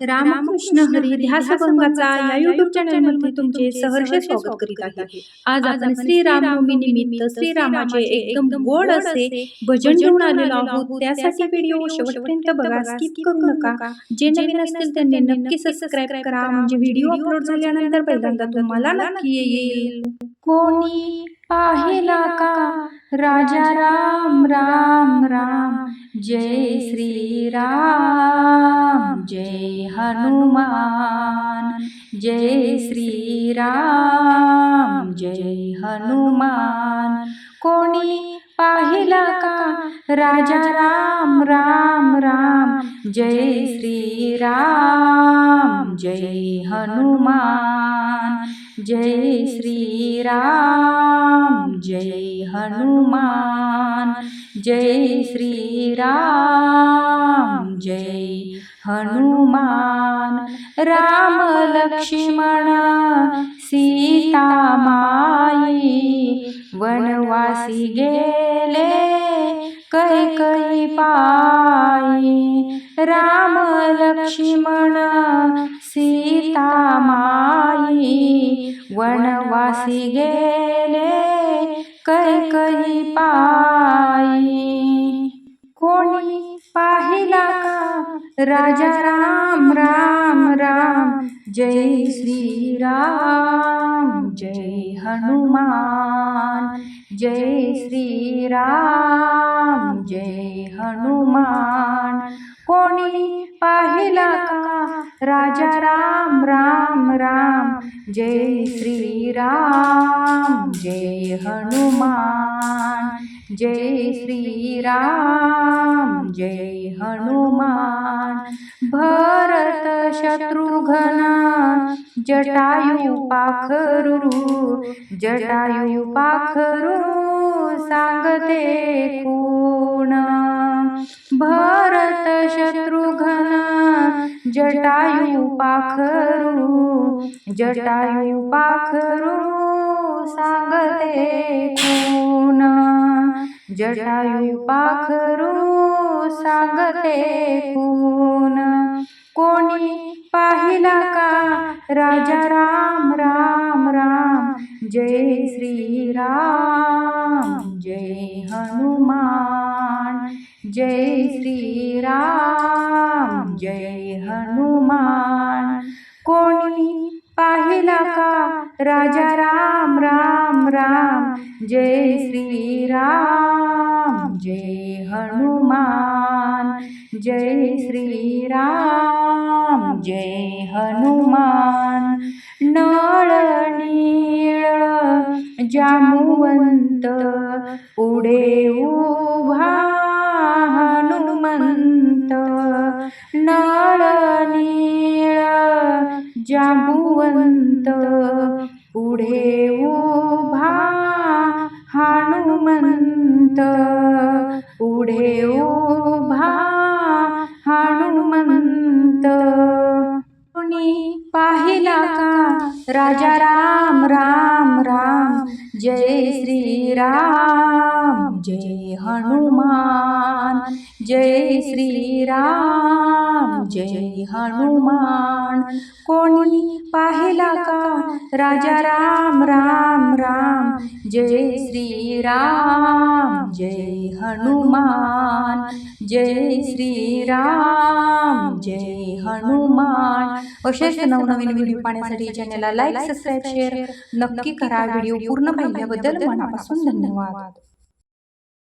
रामकृष्ण हरी ध्यासभंगाचा या युट्यूब चॅनलमध्ये तुमचे सहर्ष स्वागत करीत आहे. आज आपण श्रीरामनवमी निमित्त श्रीरामाचे एकदम गोड असे भजन घेऊन आलेलो आहोत. त्यासाठी व्हिडिओ शेवटपर्यंत बघा स्किप करू नका. जे नवीन असतील त्यांनी नक्की सबस्क्राईब करा. म्हणजे व्हिडिओ अपलोड झाल्यानंतर पहिल्यांदा तुम्हाला नक्की येईल. कोणी पाहिला का? राजा राम राम राम. जय श्री राम जय हनुमान. जय श्री राम जय हनुमान. कोणी पाहिला का? राजा राम राम राम. जय श्री राम जय हनुमान. जय श्री राम जय हनुमान. जय श्री राम जय हनुमान राम लक्ष्मण सीता माई वनवासी गेले कैकई पायी राम लक्ष्मण सीता माई वनवासी गेले कैकई पायी कोणी पाहिला राजा राम राम राम जय श्री राम जय हनुमान जय श्री राम जय हनुमान। कोणी पाहिला का? राजा राम राम राम जय श्री राम जय हनुमान जय श्री राम जय हनुमान। भरत शत्रुघ्न जटायु पाखरू जटायु पाखरू सांगते कोण भरत श जटायु पाखरू जटायु पाखरू सांगते कोण जटायु पाखरू सांगते कोण कोणी पाहिला का राजा राम राम जय श्री राम जय हनुमान जय श्री राम जय हनुमान। कोणी पाहिला का राजा राम राम राम जय श्री राम जय हनुमान जय श्री राम जय हनुमान। नीळ जामुवंत पुढे उभा हनुमंत नळ नीळ जामुवंत पुढे उभा हनुमंत पुढे उभा हनुमंत. राजा राम राम राम जय श्री राम जय हनुमान। जय श्री राम जय हनुमान। कोणी पाहिला का? राजा राम राम राम। जय श्री राम जय हनुमान। जय श्री राम जय हनुमान। असेच नवनवीन व्हिडिओ पाहण्यासाठी चॅनलला लाईक सबस्क्राईब शेअर नक्की करा. व्हिडिओ पूर्ण पाहिल्याबद्दल मनापासून धन्यवाद.